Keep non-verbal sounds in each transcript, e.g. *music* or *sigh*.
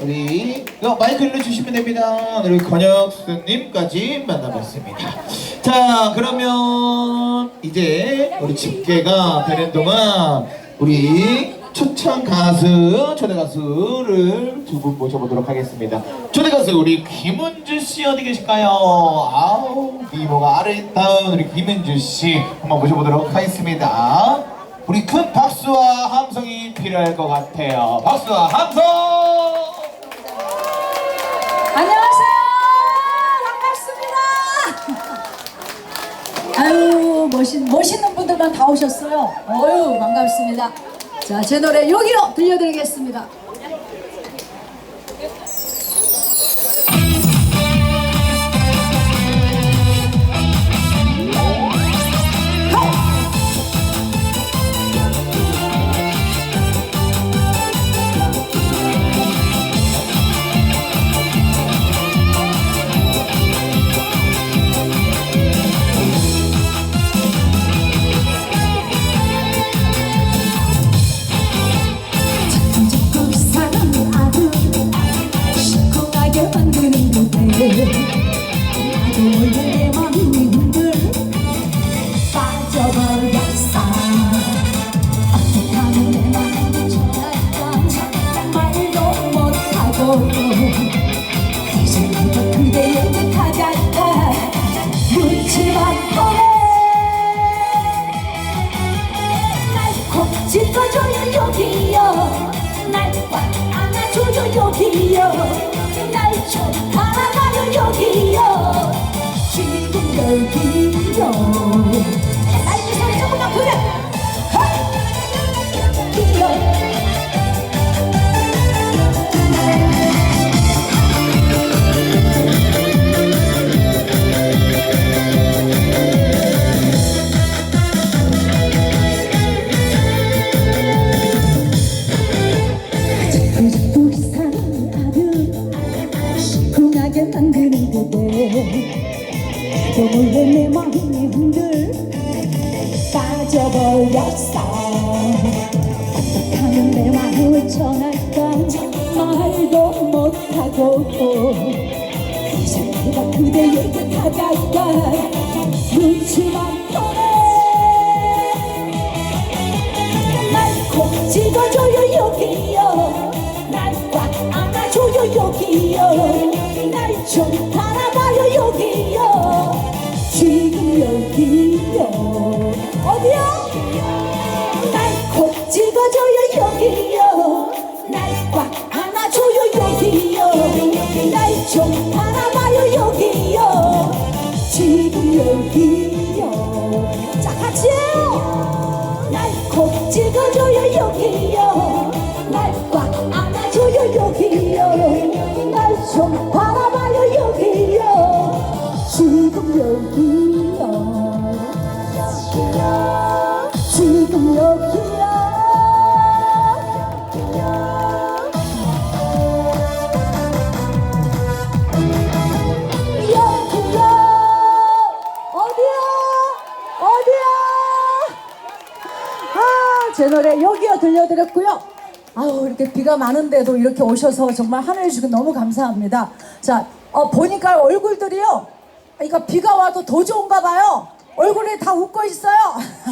우리 이거 마이크 일러주시면 됩니다. 우리 권혁수님까지 만나봤습니다. 자 그러면 이제 우리 집계가 되는 동안 우리 초청 가수 초대 가수를 두 분 모셔보도록 하겠습니다. 초대 가수 우리 김은주 씨 어디 계실까요? 아우 미모가 아름다운 우리 김은주 씨 한번 모셔보도록 하겠습니다. 우리 큰 박수와 함성이 필요할 것 같아요. 박수와 함성! 안녕하세요. 반갑습니다. 아유 멋있 멋있는 분들만 다 오셨어요. 어유 반갑습니다. 자 제 노래 여기로 들려드리겠습니다. 이제부터 그대에게 다가가 묻지만 뻔해 날 짚어줘요 여기요. 날 꽉 안아줘요 여기요. 날 좀 바라봐요 여기요 그대에게 다가가 눈치만 보내 날콕 찍어줘요 여기요. 날 꽉 안아줘요 여기요. 날좀 날 좀 바라봐요 여기요. 지금 여기요. 자 같이 해요. 날콕 찍어줘요 여기요. 날 꽉 안아줘요 여기요. 날 좀 바라봐요 여기요. 지금 여기요. 지금 여기요 제 노래 여기요 들려드렸고요. 아유 이렇게 비가 많은데도 이렇게 오셔서 정말 하늘해 주시고 너무 감사합니다. 자, 어, 보니까 얼굴들이요. 이거 비가 와도 더 좋은가 봐요. 얼굴이 다 웃고 있어요.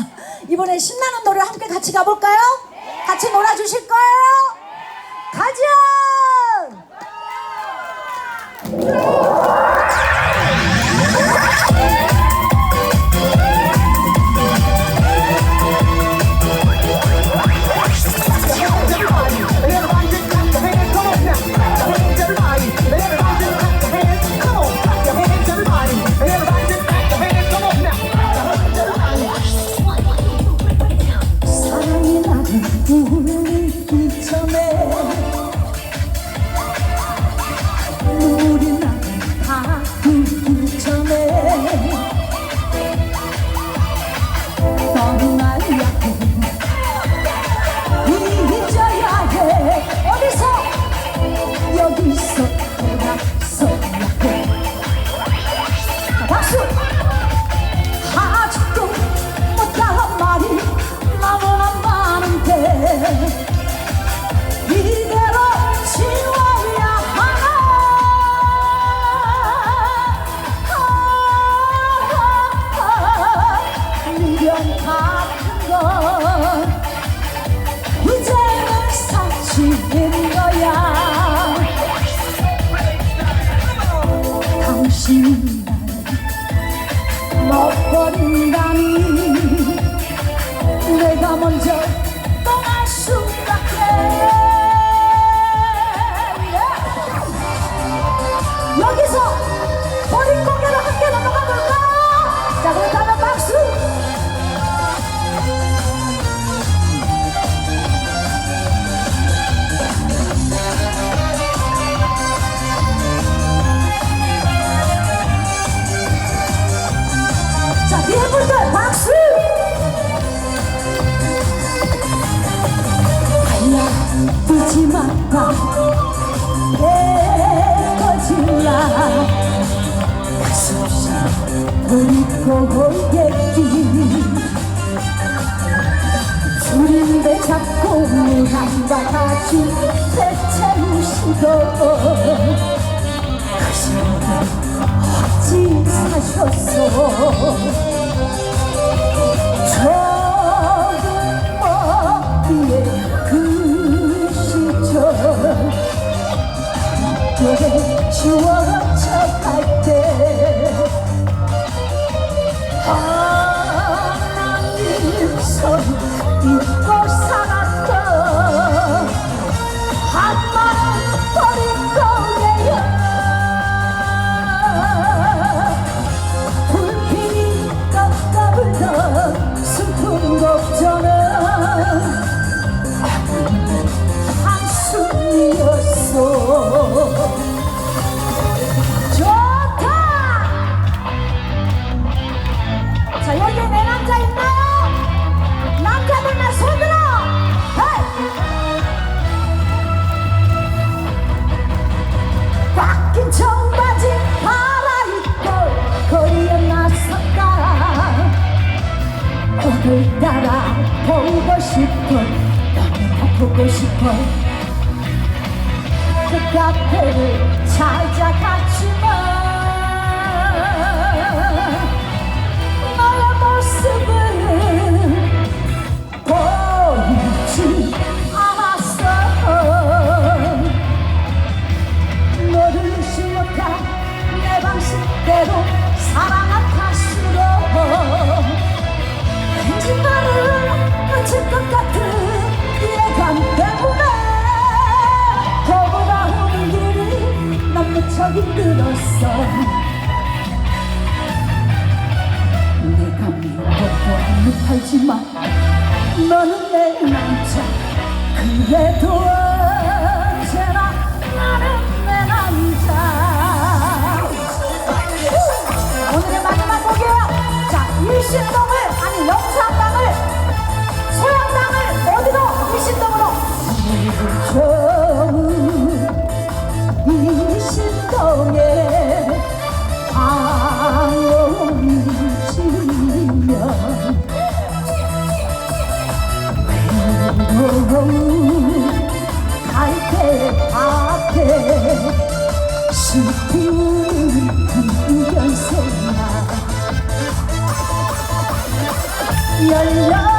*laughs* 이번에 신나는 노래 함께 같이 가볼까요? 같이 놀아주실 거예요? 가자! 버린다니 내가 먼저 고 오겠지 줄인데 자꾸 물한 바가지 되채우시고 그 시간에 어찌 사셨어 꽉낀 청바지 갈아입고 거리에 나섰다. 오늘따라 보고 싶어 너무나 보고 싶어. 그 카페를 찾아갔지만 힘들었어. 내가 미워도 못하지만 너는 내 남자. 그래도 언제나 나는 내 남자. 오늘의 마지막 곡이에요. 자 일신동을 아니 영산당 슬픈 풍경소나? 열여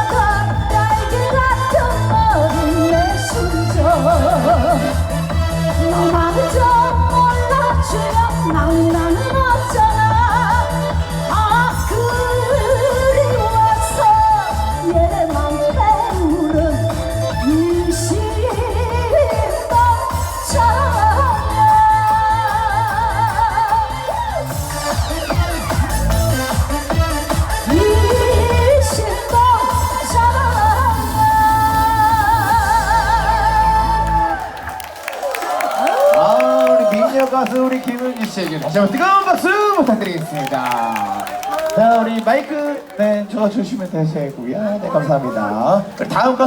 씨에게 다시 한번 뜨거운 박수 부탁드리겠습니다. 자 우리 마이크 네 저가 주시면 되시고요. 네 감사합니다. 우리 다음 가수